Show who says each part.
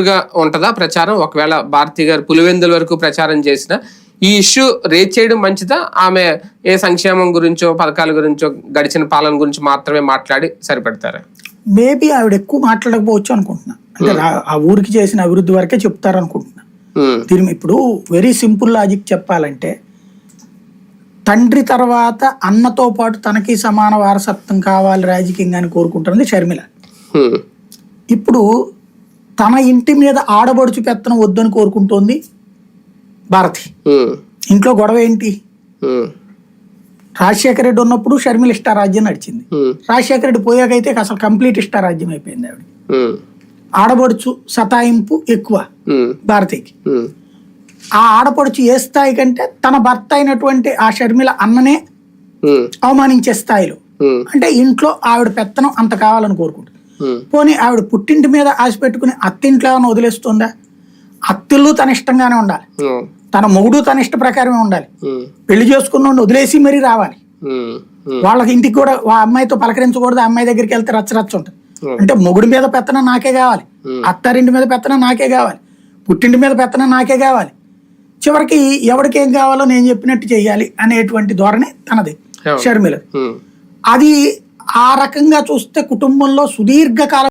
Speaker 1: గా ఉంటదా ప్రచారం? ఒకవేళ భారతి గారు పులివెందుల వరకు ప్రచారం చేసిన ఈ ఇష్యూ రేజ్ చేయడం మంచిదా? ఆమె ఏ సంక్షేమం గురించో పథకాల గురించో గడిచిన పాలన గురించి మాత్రమే మాట్లాడి సరిపెడతారా?
Speaker 2: మేబీ ఆవిడ ఎక్కువ మాట్లాడకపోవచ్చు అనుకుంటున్నా. అంటే రా- ఆ ఊరికి చేసిన అభివృద్ధి వరకే చెప్తారు అనుకుంటున్నా
Speaker 1: ఉమ్,
Speaker 2: దీని మీద ఇప్పుడు వెరీ సింపుల్ లాజిక్ చెప్పాలంటే తండ్రి తర్వాత అన్నతో పాటు తనకి సమాన వారసత్వం కావాలి రాజకీయంగా అని కోరుకుంటున్నది షర్మిల.
Speaker 1: ఉమ్,
Speaker 2: ఇప్పుడు తన ఇంటి మీద ఆడబడుచు పెత్తనం వద్దని కోరుకుంటోంది భారతి. ఇంట్లో గొడవ ఏంటి? రాజశేఖర రెడ్డి ఉన్నప్పుడు షర్మిల ఇష్టారాజ్యం నడిచింది. రాజశేఖర రెడ్డి పోయాకైతే అసలు కంప్లీట్ ఇష్టారాజ్యం అయిపోయింది ఆవిడ. ఆడబడుచు సతాయింపు ఎక్కువ భారతికి. ఆ ఆడపడుచు ఏ స్థాయి కంటే తన భర్త అయినటువంటి ఆ షర్మిల అన్ననే అవమానించే స్థాయిలో. అంటే ఇంట్లో ఆవిడ పెత్తనం అంత కావాలని కోరుకుంటుంది. పోనీ ఆవిడ పుట్టింటి మీద ఆశ పెట్టుకుని అత్తింట్లో వదిలేస్తుందా? అత్తిల్లు తన ఇష్టంగానే ఉండాలి.
Speaker 1: ఉమ్,
Speaker 2: తన మొగుడు తన ఇష్ట ప్రకారమే ఉండాలి.
Speaker 1: ఉమ్,
Speaker 2: పెళ్ళి చేసుకున్న వదిలేసి మరీ రావాలి. వాళ్ళకి ఇంటికి కూడా ఆ అమ్మాయితో పలకరించకూడదు ఆ అమ్మాయి దగ్గరికి వెళ్తే రచ్చ రచ్చ ఉంటుంది.
Speaker 1: Hmm.
Speaker 2: అంటే మొగుడి మీద పెత్తనం నాకే కావాలి.
Speaker 1: Hmm.
Speaker 2: అత్తారింటి మీద పెత్తనం నాకే కావాలి. పుట్టింటి మీద పెత్తనం నాకే కావాలి. చివరికి ఎవరికి ఏం కావాలో నేను చెప్పినట్టు చెయ్యాలి అనేటువంటి ధోరణి తనది.
Speaker 1: Hmm.
Speaker 2: షర్మిల. అది ఆ రకంగా చూస్తే కుటుంబంలో సుదీర్ఘకాలం